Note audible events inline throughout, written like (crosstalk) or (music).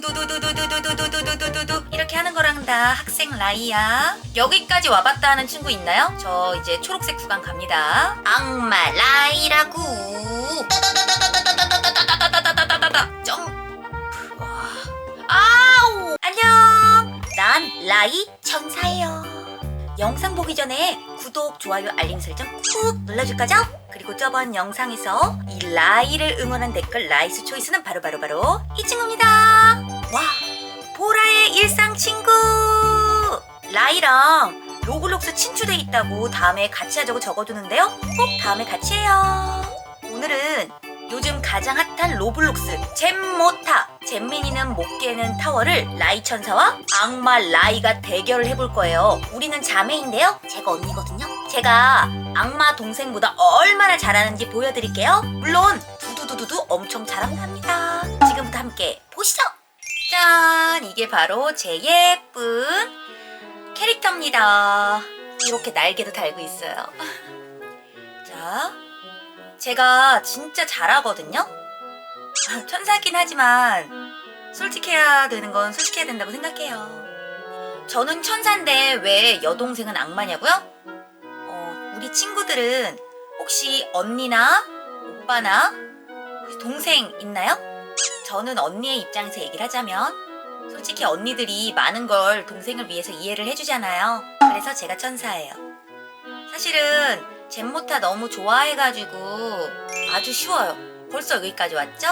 두두두두두두두두두두두두두두 이렇게 하는 거랑 다 학생 라이야. 여기까지 와봤다 하는 친구 있나요? 저 이제 초록색 구간 갑니다. 악마 라이라고. 점프. 와. 아우. 안녕. 난 라이 천사예요. 영상 보기 전에 구독, 좋아요, 알림 설정 꾹 눌러줄 거죠? 그리고 저번 영상에서 이 라이를 응원한 댓글 라이스 초이스는 바로 바로 바로 이 친구입니다. 와, 보라의 일상 친구! 라이랑 로블록스 친추돼 있다고 다음에 같이 하자고 적어두는데요. 꼭 다음에 같이 해요. 오늘은 요즘 가장 핫한 로블록스 잼모타 잼민이는 못 깨는 타워를 라이 천사와 악마 라이가 대결을 해볼 거예요. 우리는 자매인데요. 제가 언니거든요. 제가 악마 동생보다 얼마나 잘하는지 보여드릴게요. 물론 두두두두두 엄청 잘합니다. 지금부터 함께 보시죠. 짠! 이게 바로 제 예쁜 캐릭터입니다. 이렇게 날개도 달고 있어요. (laughs) 자, 제가 진짜 잘하거든요? 아, 천사긴 하지만 솔직해야 되는 건 솔직해야 된다고 생각해요. 저는 천사인데 왜 여동생은 악마냐고요? 어, 우리 친구들은 혹시 언니나 오빠나 동생 있나요? 저는 언니의 입장에서 얘기를 하자면 솔직히 언니들이 많은 걸 동생을 위해서 이해를 해주잖아요. 그래서 제가 천사예요. 사실은 잼모타 너무 좋아해가지고 아주 쉬워요. 벌써 여기까지 왔죠?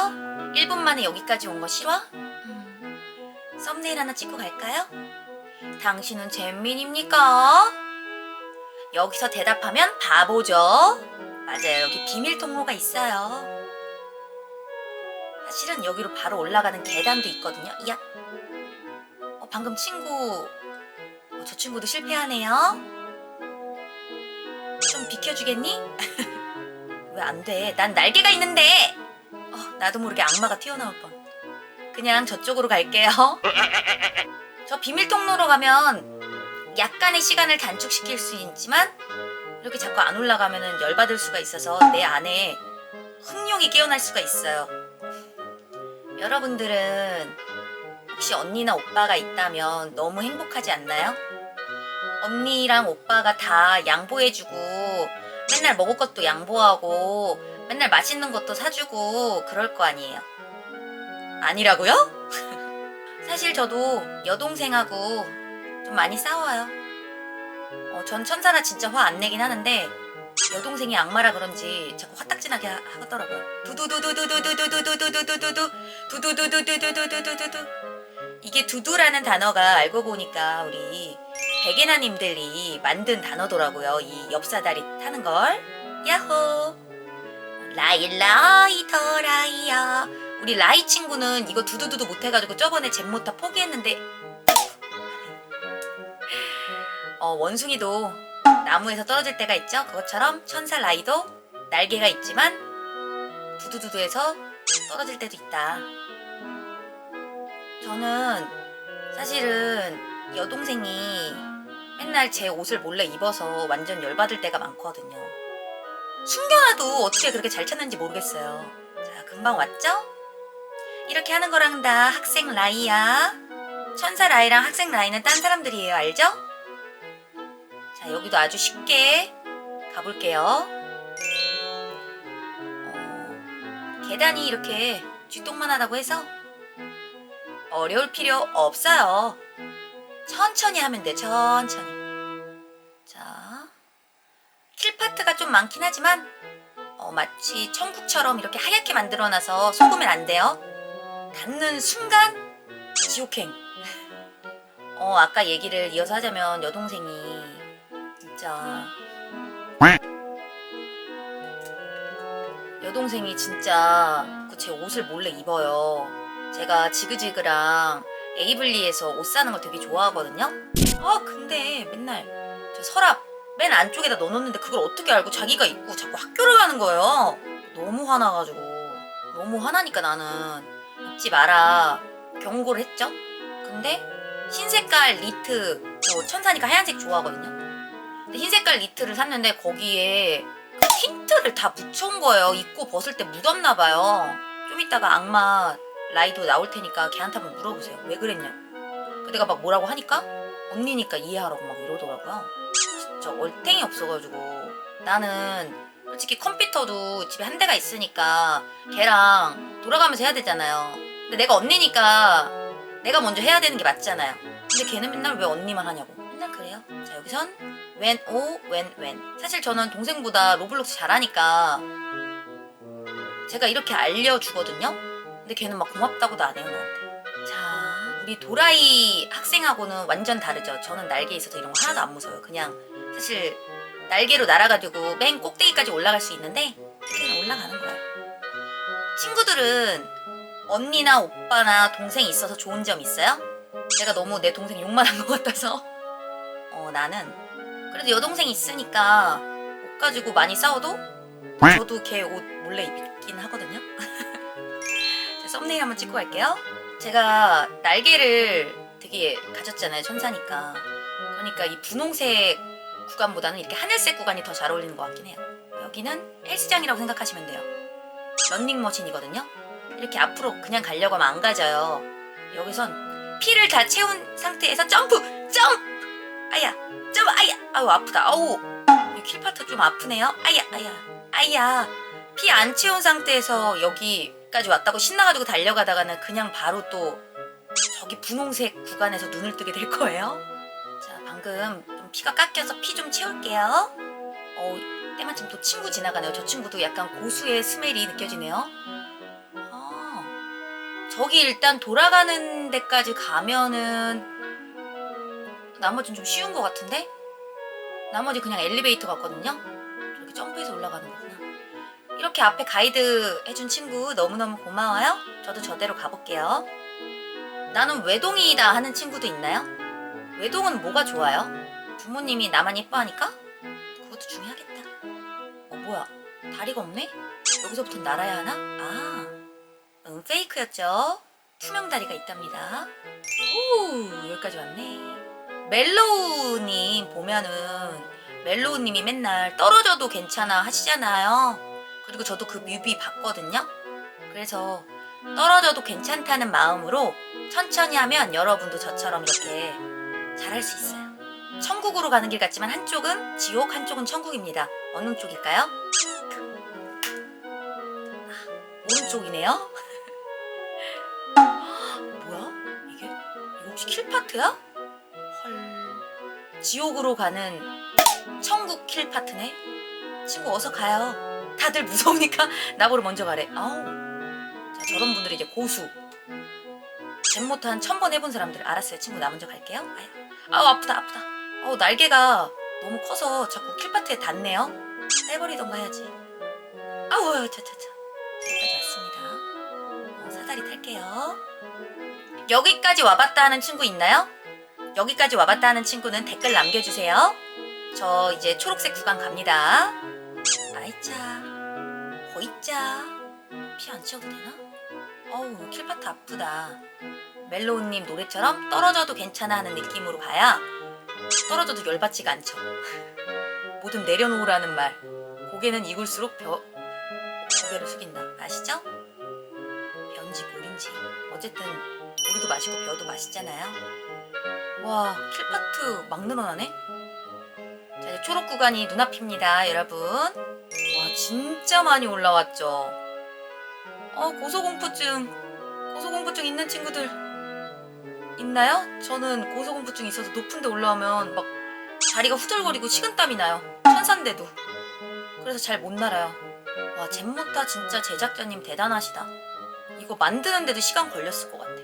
1분 만에 여기까지 온 거 싫어? 음, 썸네일 하나 찍고 갈까요? 당신은 잼민입니까? 여기서 대답하면 바보죠? 맞아요. 여기 비밀 통로가 있어요. 사실은 여기로 바로 올라가는 계단도 있거든요. 야, 어, 방금 친구, 어, 저 친구도 실패하네요. 좀 비켜주겠니? (laughs) 왜 안 돼? 난 날개가 있는데! 어, 나도 모르게 악마가 튀어나올 뻔. 그냥 저쪽으로 갈게요. (laughs) 저 비밀 통로로 가면 약간의 시간을 단축시킬 수 있지만 이렇게 자꾸 안 올라가면 열받을 수가 있어서 내 안에 흥룡이 깨어날 수가 있어요. 여러분들은 혹시 언니나 오빠가 있다면 너무 행복하지 않나요? 언니랑 오빠가 다 양보해주고 맨날 먹을 것도 양보하고 맨날 맛있는 것도 사주고 그럴 거 아니에요. 아니라고요? (laughs) 사실 저도 여동생하고 좀 많이 싸워요. 어, 전 천사라 진짜 화 안 내긴 하는데 여동생이 악마라 그런지 자꾸 화딱지나게 하- 하더라고요. 두두두두두두두두두두두두 두두 두두두두두두두두 이게 두두라는 단어가 알고 보니까 우리 백예나님들이 만든 단어더라고요. 이 엽사다리 타는 걸. 야호. 라이 라이 더 라이야. 우리 라이 친구는 이거 두두두두 못해가지고 저번에 잼모타 포기했는데 어, 원숭이도 나무에서 떨어질 때가 있죠. 그것처럼 천사 라이도 날개가 있지만 두두두두에서 떨어질 때도 있다. 저는 사실은 여동생이 맨날 제 옷을 몰래 입어서 완전 열받을 때가 많거든요. 숨겨놔도 어떻게 그렇게 잘 찾는지 모르겠어요. 자, 금방 왔죠? 이렇게 하는 거랑 다 학생 라이야. 천사 라이랑 학생 라이는 딴 사람들이에요. 알죠? 자, 여기도 아주 쉽게 가볼게요. 어, 계단이 이렇게 쥐똥만하다고 해서 어려울 필요 없어요. 천천히 하면 돼, 천천히. 자, 킬 파트가 좀 많긴 하지만, 어, 마치 천국처럼 이렇게 하얗게 만들어놔서 속으면 안 돼요. 닿는 순간, 지옥행. 어, 아까 얘기를 이어서 하자면, 여동생이, 진짜. 여동생이 진짜 그제 옷을 몰래 입어요. 제가 지그지그랑 에이블리에서 옷 사는 걸 되게 좋아하거든요. 아 근데 맨날 저 서랍 맨 안쪽에다 넣어놓는데 그걸 어떻게 알고 자기가 입고 자꾸 학교를 가는 거예요. 너무 화나가지고 너무 화나니까 나는 입지 마라 경고를 했죠. 근데 흰 색깔 니트 저 천사니까 하얀색 좋아하거든요. 근데 흰 색깔 니트를 샀는데 거기에 틴트를 다 묻혀온 거예요. 입고 벗을 때 묻었나 봐요. 좀 이따가 악마 라이도 나올 테니까 걔한테 한번 물어보세요. 왜 그랬냐? 그 내가 막 뭐라고 하니까 언니니까 이해하라고 막 이러더라고요. 진짜 얼탱이 없어가지고 나는 솔직히 컴퓨터도 집에 한 대가 있으니까 걔랑 돌아가면서 해야 되잖아요. 근데 내가 언니니까 내가 먼저 해야 되는 게 맞잖아요. 근데 걔는 맨날 왜 언니만 하냐고. 맨날 그래요. 자 여기선 when o when when. 사실 저는 동생보다 로블록스 잘하니까 제가 이렇게 알려주거든요. 근데 걔는 막 고맙다고도 안 해요 나한테. 자 우리 도라이 학생하고는 완전 다르죠. 저는 날개 있어서 이런 거 하나도 안 무서워요. 그냥 사실 날개로 날아가지고 맨 꼭대기까지 올라갈 수 있는데 그냥 올라가는 거예요. 친구들은 언니나 오빠나 동생이 있어서 좋은 점 있어요? 내가 너무 내 동생 욕만 한 것 같아서 어 나는 그래도 여동생이 있으니까 옷 가지고 많이 싸워도 저도 걔 옷 몰래 입긴 하거든요 자, 썸네일 한번 찍고 갈게요. 제가 날개를 되게 가졌잖아요 천사니까. 그러니까 이 분홍색 구간보다는 이렇게 하늘색 구간이 더 잘 어울리는 것 같긴 해요. 여기는 헬스장이라고 생각하시면 돼요. 런닝머신이거든요. 이렇게 앞으로 그냥 가려고 하면 안 가져요. 여기선 피를 다 채운 상태에서 점프! 점프! 아야 점프! 아야! 아우 아프다. 아우 이 킬파트 좀 아프네요. 아야 아야 아야. 피 안 채운 상태에서 여기 까지 왔다고 신나가지고 달려가다가는 그냥 바로 또 저기 분홍색 구간에서 눈을 뜨게 될 거예요 자 방금 좀 피가 깎여서 피 좀 채울게요 어 때마침 또 친구 지나가네요 저 친구도 약간 고수의 스멜이 느껴지네요 아 저기 일단 돌아가는 데까지 가면은 나머지는 좀 쉬운 것 같은데? 나머지 그냥 엘리베이터 같거든요? 저렇게 점프해서 올라가는 거구나. 이렇게 앞에 가이드 해준 친구 너무너무 고마워요. 저도 저대로 가볼게요. 나는 외동이다 하는 친구도 있나요? 외동은 뭐가 좋아요? 부모님이 나만 예뻐하니까? 그것도 중요하겠다. 어, 뭐야. 다리가 없네? 여기서부터 날아야 하나? 아, 음, 페이크였죠? 투명 다리가 있답니다. 오, 여기까지 왔네. 멜로우님 보면은 멜로우님이 맨날 떨어져도 괜찮아 하시잖아요. 그리고 저도 그 뮤비 봤거든요. 그래서 떨어져도 괜찮다는 마음으로 천천히 하면 여러분도 저처럼 이렇게 잘할 수 있어요. 천국으로 가는 길 같지만 한쪽은 지옥, 한쪽은 천국입니다. 어느 쪽일까요? 아, 오른쪽이네요. (laughs) 뭐야? 이게? 이거 혹시 킬파트야? 헐. 지옥으로 가는 천국 킬파트네? 친구 어서 가요. 다들 무서우니까 (laughs) 나보러 먼저 가래. 아우. 자, 저런 분들이 이제 고수. 잼 못한 천 번 해본 사람들 알았어요. 친구 나 먼저 갈게요. 아유, 아우 아프다 아프다. 아우 날개가 너무 커서 자꾸 킬파트에 닿네요. 떼버리던가 해야지. 아우 차차차. 여기까지 왔습니다. 어, 사다리 탈게요. 여기까지 와봤다 하는 친구 있나요? 여기까지 와봤다 하는 친구는 댓글 남겨주세요. 저 이제 초록색 구간 갑니다. 아이차, 호이짜. 피 안 치워도 되나? 어우, 킬파트 아프다. 멜로우님 노래처럼 떨어져도 괜찮아 하는 느낌으로 가야 떨어져도 열받지가 않죠. (laughs) 뭐든 내려놓으라는 말. 고개는 익을수록 벼, 고개를 숙인다. 아시죠? 변지 볼인지. 어쨌든 우리도 마시고 벼도 맛있잖아요. 와, 킬파트 막 늘어나네? 자, 이제 초록 구간이 눈앞입니다, 여러분. 와, 진짜 많이 올라왔죠? 어, 고소공포증. 고소공포증 있는 친구들 있나요? 저는 고소공포증 있어서 높은 데 올라오면 막 다리가 후들거리고 식은땀이 나요. 천산데도. 그래서 잘 못 날아요. 와, 잼모타 진짜 제작자님 대단하시다. 이거 만드는데도 시간 걸렸을 것 같아.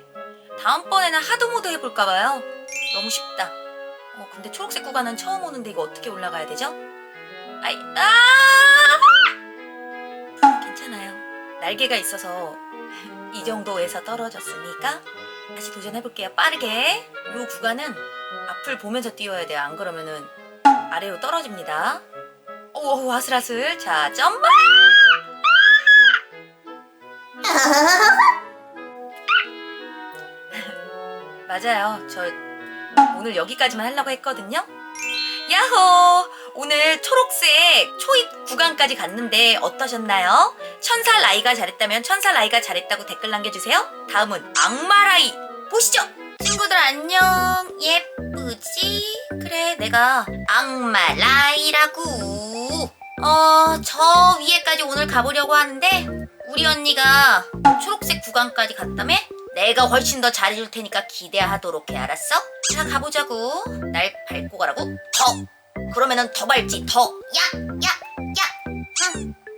다음번에는 하드모드 해볼까봐요. 너무 쉽다. 어, 근데 초록색 구간은 처음 오는데 이거 어떻게 올라가야 되죠? 아이, 아! 괜찮아요. 날개가 있어서 이 정도에서 떨어졌으니까 다시 도전해볼게요. 빠르게. 이 구간은 앞을 보면서 뛰어야 돼요. 안 그러면은 아래로 떨어집니다. 오, 아슬아슬. 자, 점프! (laughs) 맞아요. 저 오늘 여기까지만 하려고 했거든요. 야호! 오늘 초록색 초입 구간까지 갔는데 어떠셨나요? 천사 라이가 잘했다면 천사 라이가 잘했다고 댓글 남겨주세요. 다음은 악마 라이 보시죠. 친구들 안녕 예쁘지? 그래 내가 악마 라이라고. 어 저 위에까지 오늘 가보려고 하는데 우리 언니가 초록색 구간까지 갔다며? 내가 훨씬 더 잘해줄 테니까 기대하도록 해 알았어? 자 가보자고 날 밟고 가라고 더 그러면은 더 밟지 더 야 야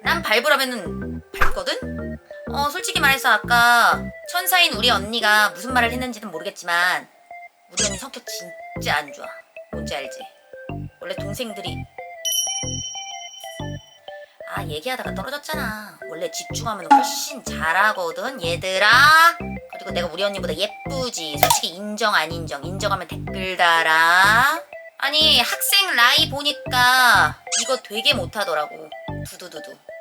야난 밟으라면은 봤거든? 어, 솔직히 말해서 아까 천사인 우리 언니가 무슨 말을 했는지는 모르겠지만 우리 언니 성격 진짜 안 좋아. 뭔지 알지? 원래 동생들이 아, 얘기하다가 떨어졌잖아. 원래 집중하면 훨씬 잘하거든, 얘들아. 그리고 내가 우리 언니보다 예쁘지. 솔직히 인정 안 인정. 인정하면 댓글 달아. 아니, 학생 라이 보니까 이거 되게 못하더라고. 두두두두.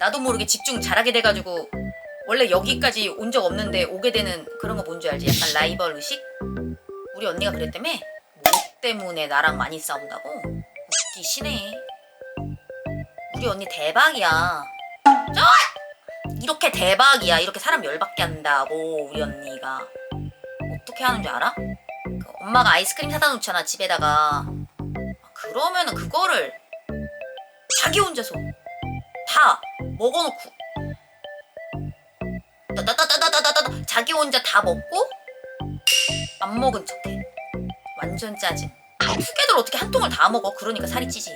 나도 모르게 집중 잘하게 돼가지고 원래 여기까지 온 적 없는데 오게 되는 그런 거 뭔지 알지? 약간 라이벌 의식? 우리 언니가 그랬다며? 뭐 때문에 나랑 많이 싸운다고? 웃기 시네 우리 언니 대박이야 저 이렇게 대박이야 이렇게 사람 열받게 한다고 우리 언니가 어떻게 하는 줄 알아? 그 엄마가 아이스크림 사다 놓잖아 집에다가 그러면은 그거를 자기 혼자서 다 먹어놓고. 따다다다다다다다. 자기 혼자 다 먹고 안 먹은 척해. 완전 짜증. 후계들 어떻게 한 통을 다 먹어? 그러니까 살이 찌지.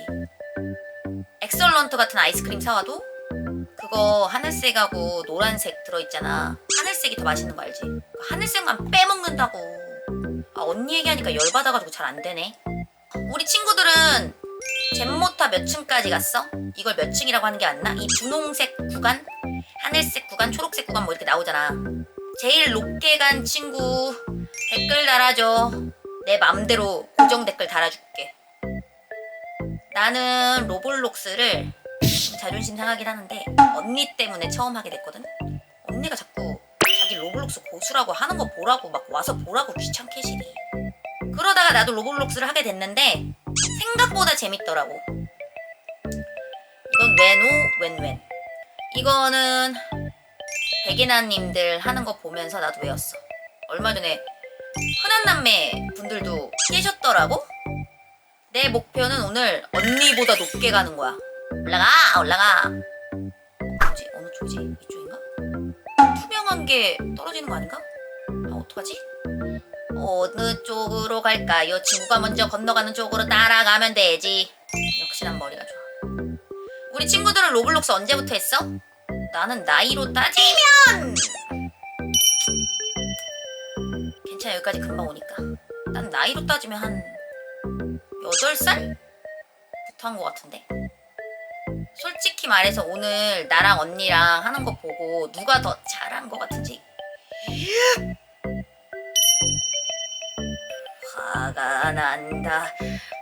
엑설런트 같은 아이스크림 사와도 그거 하늘색하고 노란색 들어있잖아. 하늘색이 더 맛있는 거 알지? 그 하늘색만 빼먹는다고. 아 언니 얘기하니까 열받아가지고 잘 안 되네. 우리 친구들은 잼모타 몇 층까지 갔어? 이걸 몇 층이라고 하는 게안 나? 이 분홍색 구간? 하늘색 구간, 초록색 구간 뭐 이렇게 나오잖아. 제일 높게 간 친구 댓글 달아줘. 내 맘대로 고정 댓글 달아줄게. 나는 로블록스를 좀 자존심 상하긴 하는데 언니 때문에 처음 하게 됐거든. 언니가 자꾸 자기 로블록스 고수라고 하는 거 보라고 막 와서 보라고 귀찮게 시리. 그러다가 나도 로블록스를 하게 됐는데 생각보다 재밌더라고. 이건 웬오 웬웬. 이거는 백이나님들 하는 거 보면서 나도 외웠어. 얼마 전에 흔한 남매 분들도 깨셨더라고. 내 목표는 오늘 언니보다 높게 가는 거야. 올라가 올라가. 뭐지 어느 쪽이지 이쪽인가? 투명한 게 떨어지는 거 아닌가? 아 어떡하지? 어느 쪽으로 갈까요? 친구가 먼저 건너가는 쪽으로 따라가면 되지. 역시 난 머리가 좋아. 우리 친구들은 로블록스 언제부터 했어? 나는 나이로 따지면 괜찮아 여기까지 금방 오니까 난 나이로 따지면 한 8살? 부터 한 것 같은데 솔직히 말해서 오늘 나랑 언니랑 하는 거 보고 누가 더 잘한 것 같은지 난다.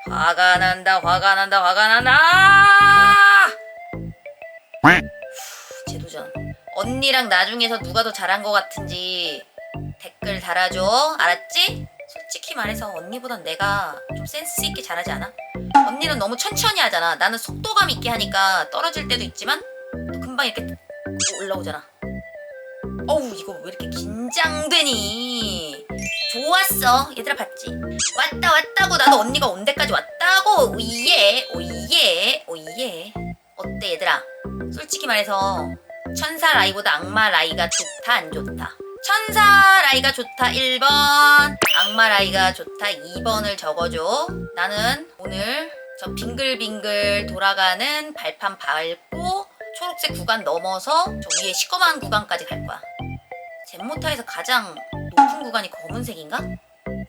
화가 난다 화가 난다 화가 난다! 재도전. 언니랑 나중에서 누가 더 잘한 것 같은지 댓글 달아줘. 알았지? 솔직히 말해서 언니보단 내가 좀 센스 있게 잘하지 않아? 언니는 너무 천천히 하잖아. 나는 속도감 있게 하니까 떨어질 때도 있지만 또 금방 이렇게 올라오잖아. 어우 이거 왜 이렇게 긴장되니 좋았어. 얘들아 봤지? 왔다 왔다고. 나도 언니가 온 데까지 왔다고. 오예 오예 오예 어때 얘들아? 솔직히 말해서 천사 라이보다 악마 라이가 좋다 안 좋다? 천사 라이가 좋다 1번. 악마 라이가 좋다 2번을 적어줘. 나는 오늘 저 빙글빙글 돌아가는 발판 밟고 초록색 구간 넘어서 저 위에 시꺼먼 구간까지 갈 거야. 젠모타에서 가장 높은 구간이 검은색인가?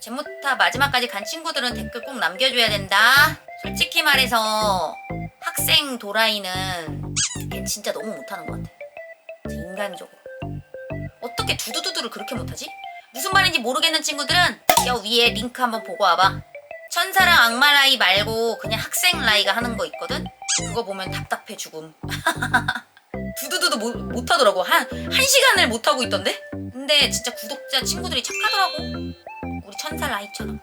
젠모타 마지막까지 간 친구들은 댓글 꼭 남겨줘야 된다 솔직히 말해서 학생 도라이는 걔 진짜 너무 못하는 것 같아 인간적으로 어떻게 두두두두를 그렇게 못하지? 무슨 말인지 모르겠는 친구들은 여 위에 링크 한번 보고 와봐 천사랑 악마 라이 말고 그냥 학생 라이가 하는 거 있거든? 그거 보면 답답해 죽음 (laughs) 두두두두 못, 못하더라고 한, 한 시간을 못하고 있던데? 근데 진짜 구독자 친구들이 착하더라고. 우리 천사 라이처럼.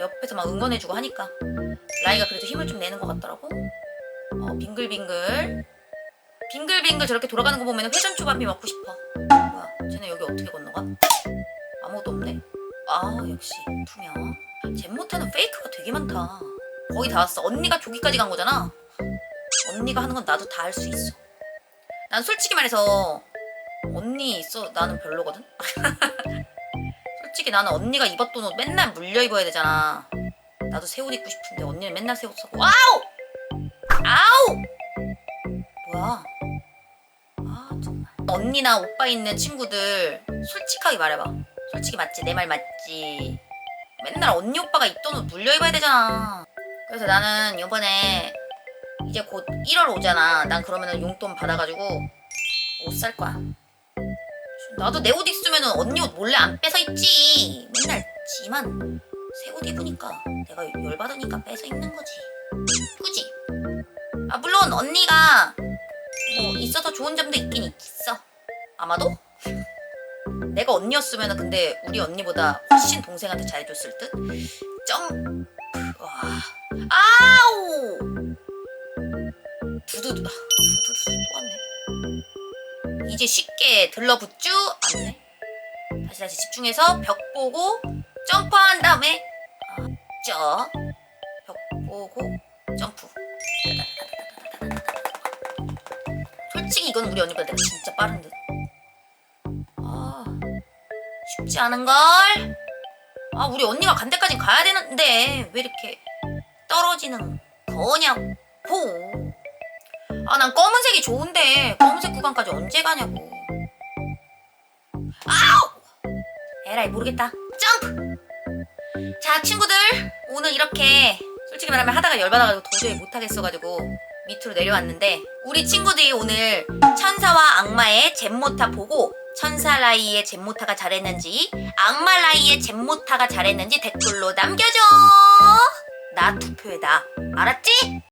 옆에서 막 응원해주고 하니까 라이가 그래도 힘을 좀 내는 것 같더라고. 어, 빙글빙글. 빙글빙글 저렇게 돌아가는 거 보면 회전 초밥이 먹고 싶어. 뭐야 쟤네 여기 어떻게 건너가? 아무것도 없네. 아 역시. 투명. 잼 못하는 페이크가 되게 많다. 거의 다 왔어. 언니가 저기까지 간 거잖아. 언니가 하는 건 나도 다 할 수 있어. 난 솔직히 말해서 언니 있어 나는 별로거든? (laughs) 솔직히 나는 언니가 입었던 옷 맨날 물려 입어야 되잖아. 나도 새 옷 입고 싶은데 언니는 맨날 새 옷 사고. 와우! 아우! 뭐야? 아 정말. 언니나 오빠 있는 친구들 솔직하게 말해봐. 솔직히 맞지? 내 말 맞지? 맨날 언니 오빠가 입던 옷 물려 입어야 되잖아. 그래서 나는 이번에 이제 곧 1월 오잖아. 난 그러면은 용돈 받아가지고 옷 살 거야 나도 내 옷 있으면은 언니 옷 몰래 안 뺏어 입지. 맨날 지만 새 옷 입으니까 내가 열받으니까 뺏어 입는 거지. 그지? 아 물론 언니가 뭐 있어서 좋은 점도 있긴 있어. 아마도? (laughs) 내가 언니였으면 근데 우리 언니보다 훨씬 동생한테 잘해줬을 듯? 점... 와... 아우! 두두두 이제 쉽게 들러붙쥬 안네 다시 다시 집중해서 벽 보고 점프한 다음에 아, 쩌벽 보고 점프 솔직히 이건 우리 언니보다 내가 진짜 빠른 듯. 아, 쉽지 않은 걸. 아, 우리 언니가 간 데까지 가야 되는데 왜 이렇게 떨어지는 거냐고. 아, 난 검은색이 좋은데 검은색 구간까지 언제 가냐고. 아우! 에라이 모르겠다. 점프. 자, 친구들 오늘 이렇게 솔직히 말하면 하다가 열받아가지고 도저히 못하겠어가지고 밑으로 내려왔는데 우리 친구들이 오늘 천사와 악마의 잼모타 보고 천사 라이의 잼모타가 잘했는지 악마 라이의 잼모타가 잘했는지 댓글로 남겨줘 나 투표해다 알았지?